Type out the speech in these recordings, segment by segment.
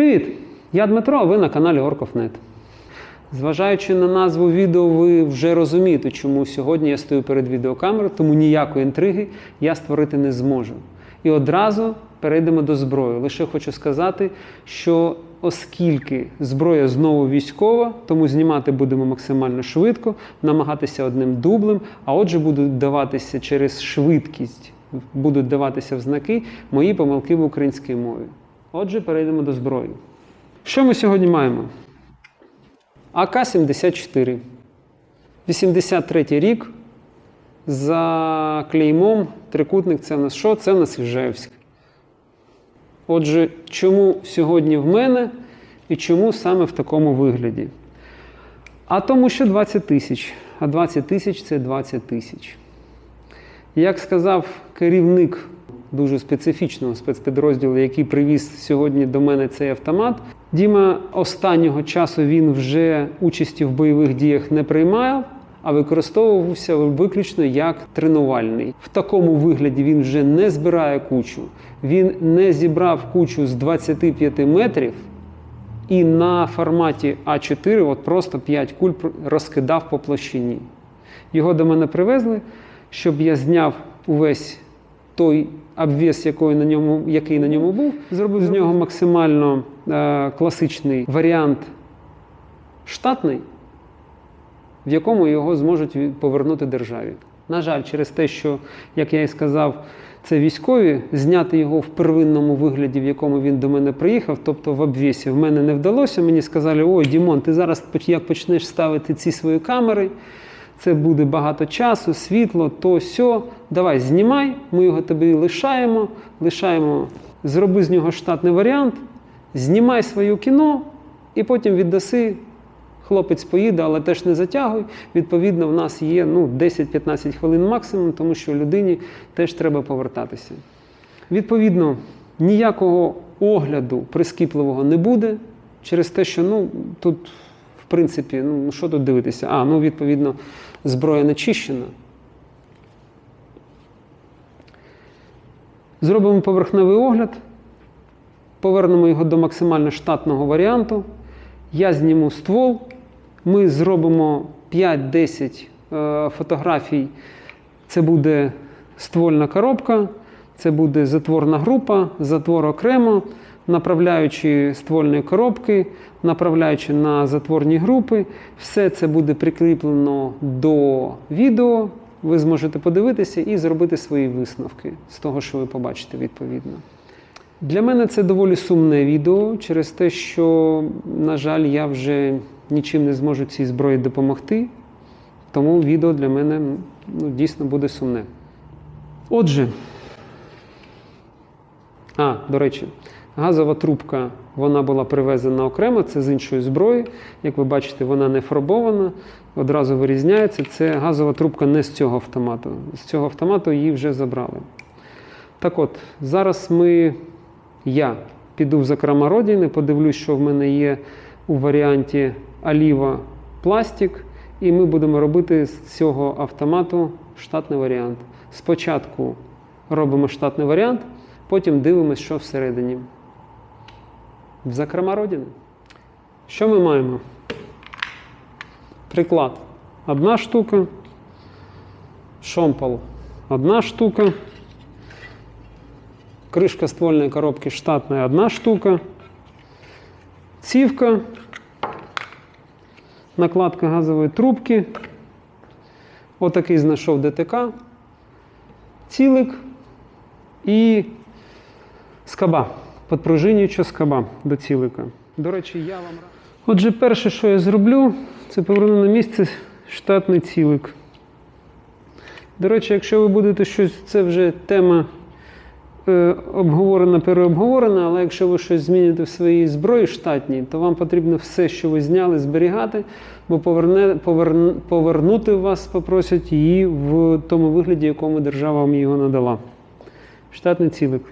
Привіт! Я Дмитро, а ви на каналі Орков.нет. Зважаючи на назву відео, ви вже розумієте, чому сьогодні я стою перед відеокамерою, тому ніякої інтриги я створити не зможу. І одразу перейдемо до зброї. Лише хочу сказати, що оскільки зброя знову військова, тому знімати будемо максимально швидко, намагатися одним дублем, а отже, будуть даватися через швидкість, будуть даватися в знаки мої помилки в українській мові. Отже, перейдемо до зброї. Що ми сьогодні маємо? АК-74. 83 рік. За клеймом трикутник це в нас що? Це в нас Іжевськ. Отже, чому сьогодні в мене і чому саме в такому вигляді? А тому, що 20 тисяч. А 20 тисяч це 20 тисяч. Як сказав керівник дуже специфічного спецпідрозділу, який привіз сьогодні до мене цей автомат, Діма останнього часу він вже участі в бойових діях не приймав, а використовувався виключно як тренувальний. В такому вигляді він вже не збирає кучу. Він не зібрав кучу з 25 метрів. І на форматі А4 от просто 5 куль розкидав по площині. Його до мене привезли, щоб я зняв увесь той обвес, який на ньому, який на ньому був, зробив з нього максимально е, класичний варіант штатний, в якому його зможуть повернути державі. На жаль, через те, що, як я і сказав, це військові, зняти його в первинному вигляді, в якому він до мене приїхав, тобто в обвісі, в мене не вдалося. Мені сказали, ой, Дімон, ти зараз як почнеш ставити ці свої камери, це буде багато часу, світло, то сьо. Давай, знімай, ми його тобі лишаємо, лишаємо, зроби з нього штатний варіант, знімай своє кіно і потім віддаси. Хлопець поїде, але теж не затягуй. Відповідно, в нас є ну, 10-15 хвилин максимум, тому що людині теж треба повертатися. Відповідно, ніякого огляду прискіпливого не буде через те, що ну, тут, принципі, ну, що тут дивитися? А, ну, відповідно, зброя не чищена. Зробимо поверхневий огляд, повернемо його до максимально штатного варіанту. Я зніму ствол, ми зробимо 5-10 е, фотографій. Це буде ствольна коробка, це буде затворна група, затвор окремо, направляючи ствольні коробки, направляючи на затворні групи. Все це буде прикріплено до відео. Ви зможете подивитися і зробити свої висновки з того, що ви побачите відповідно. Для мене це доволі сумне відео через те, що, на жаль, я вже нічим не зможу цій зброї допомогти. Тому відео для мене ну, дійсно буде сумне. Отже, а, до речі, газова трубка вона була привезена окремо, це з іншої зброї. Як ви бачите, вона не фарбована, одразу вирізняється. Це газова трубка не з цього автомату. З цього автомату її вже забрали. Так от, зараз ми, я піду в закрома родини, подивлюсь, що в мене є у варіанті оліва пластик, і ми будемо робити з цього автомату штатний варіант. Спочатку робимо штатний варіант, потім дивимося, що всередині. В закрома родини. Що ми маємо? Приклад. Одна штука. Шомпол. Одна штука. Крышка ствольной коробки штатная одна штука. Цівка. Накладка газової трубки. Отакий знайшов ДТК. Цілик і скаба. Подпружинююча скаба до цілика. До речі, я вам. Отже, перше, що я зроблю, це поверну на місце штатний цілик. До речі, якщо ви будете щось, це вже тема е, обговорена, переобговорена, але якщо ви щось зміните в своїй зброї штатній, то вам потрібно все, що ви зняли, зберігати, бо поверне, поверн, повернути вас попросять її в тому вигляді, якому держава вам його надала. Штатний цілик.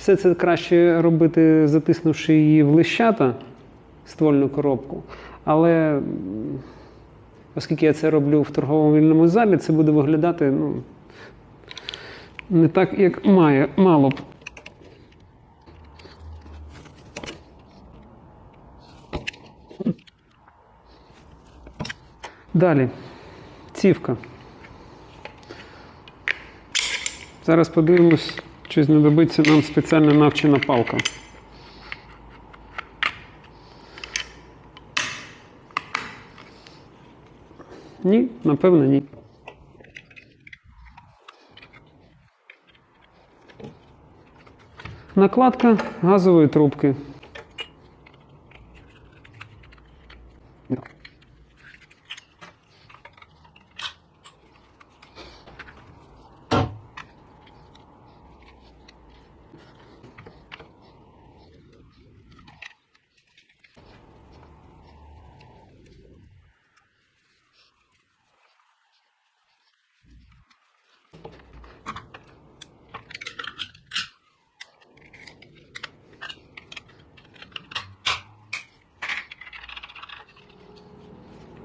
Все це краще робити, затиснувши її в лищата ствольну коробку. Але оскільки я це роблю в торговому вільному залі, це буде виглядати ну, не так, як має, мало б. Далі цівка. Зараз подивимось чи знадобиться нам спеціально навчена палка. Ні, напевно, ні. Накладка газової трубки.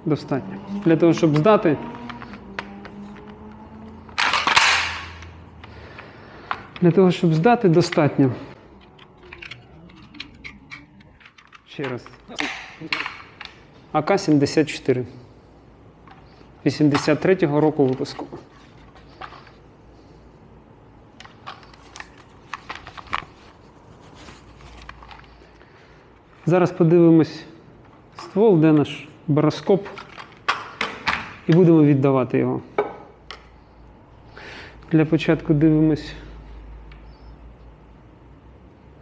Достатньо. Для того, щоб здати. Для того, щоб здати, достатньо. Ще раз. АК-74. 83-го року випуску. Зараз подивимось ствол, де наш бароскоп, і будемо віддавати його. Для початку дивимось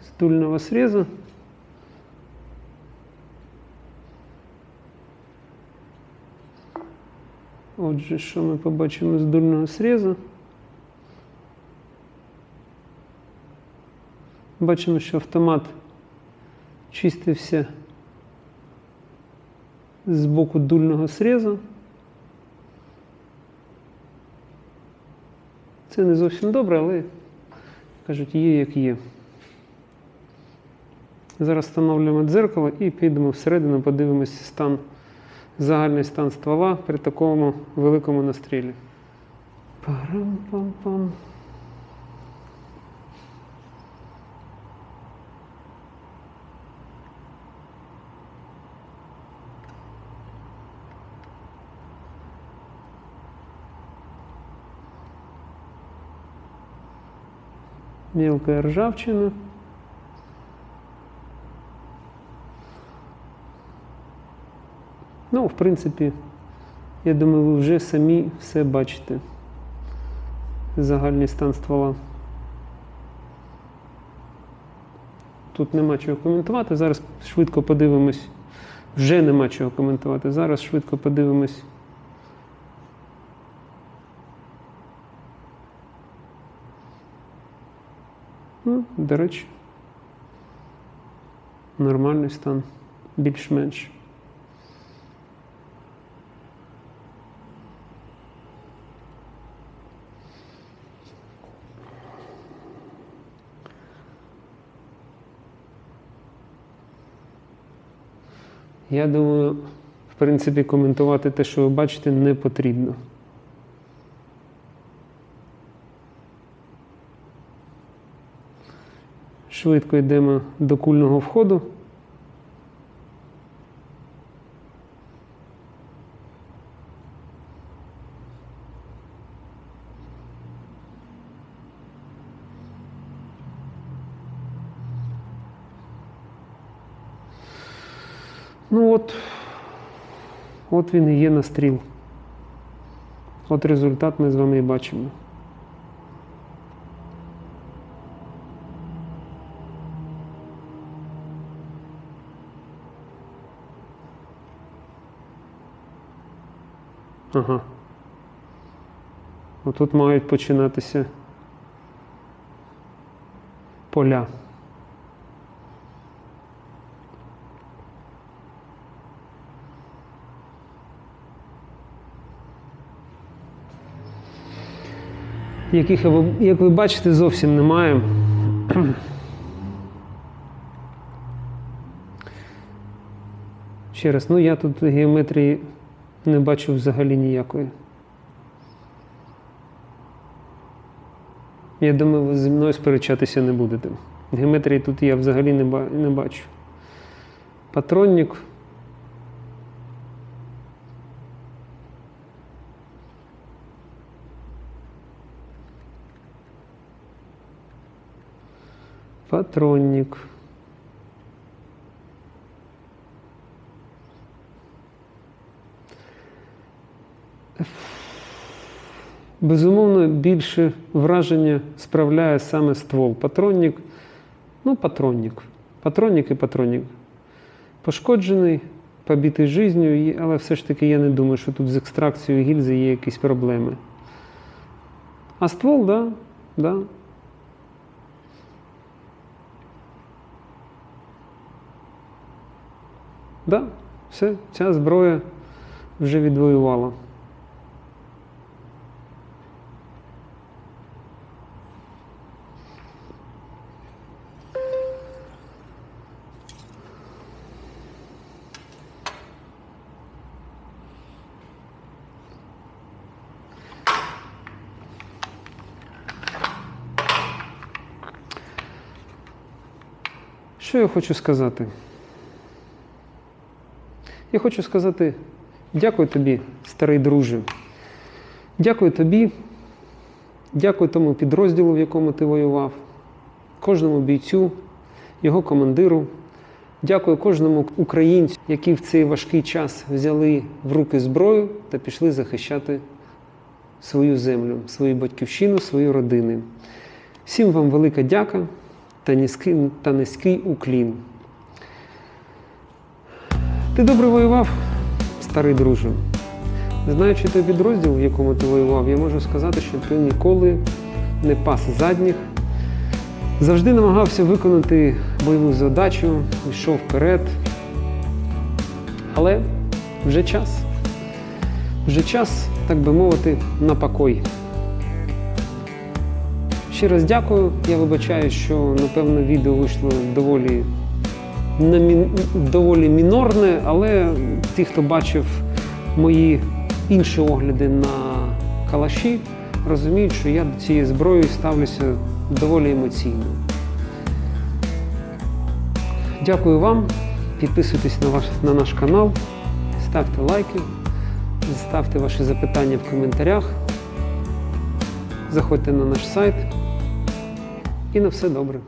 з дульного срезу. Отже, що ми побачимо з дульного срезу? Бачимо, що автомат чистився з боку дульного срезу. Це не зовсім добре, але кажуть, є як є. Зараз встановлюємо дзеркало і підемо всередину, подивимося стан, загальний стан ствола при такому великому настрілі. Парам-пам-пам. Мелкая ржавчина. Ну, в принципі, я думаю, ви вже самі все бачите. Загальний стан ствола. Тут нема чого коментувати. Зараз швидко подивимось. Вже нема чого коментувати. Зараз швидко подивимось. До речі, нормальний стан, більш-менш. Я думаю, в принципі, коментувати те, що ви бачите, не потрібно. Швидко йдемо до кульного входу. Ну от, от він і є настріл. От результат ми з вами і бачимо. Ага. Отут мають починатися поля. Яких, як ви бачите, зовсім немає. Ще раз, ну я тут геометрії не бачу взагалі ніякої. Я думаю, ви зі мною сперечатися не будете. Геометрії тут я взагалі не ба не бачу. Патронник. Патронник. Безумовно, більше враження справляє саме ствол. Патронник, ну, патронник. Патронник і патронник. Пошкоджений, побитий життю, але все ж таки я не думаю, що тут з екстракцією гільзи є якісь проблеми. А ствол, да, да. Да, все, ця зброя вже відвоювала. Що я хочу сказати? Я хочу сказати дякую тобі, старий друже. Дякую тобі, дякую тому підрозділу, в якому ти воював, кожному бійцю, його командиру. Дякую кожному українцю, які в цей важкий час взяли в руки зброю та пішли захищати свою землю, свою батьківщину, свої родини. Всім вам велика дяка та низький, та низький уклін. Ти добре воював, старий друже. Знаючи той підрозділ, в якому ти воював, я можу сказати, що ти ніколи не пас задніх, завжди намагався виконати бойову задачу, йшов вперед. Але вже час. Вже час, так би мовити, на покой. Ще раз дякую. Я вибачаю, що напевно відео вийшло доволі на мі... доволі мінорне, але ті, хто бачив мої інші огляди на калаші, розуміють, що я до цієї зброї ставлюся доволі емоційно. Дякую вам. Підписуйтесь на, ваш, на наш канал, ставте лайки, ставте ваші запитання в коментарях. Заходьте на наш сайт. І на все добре.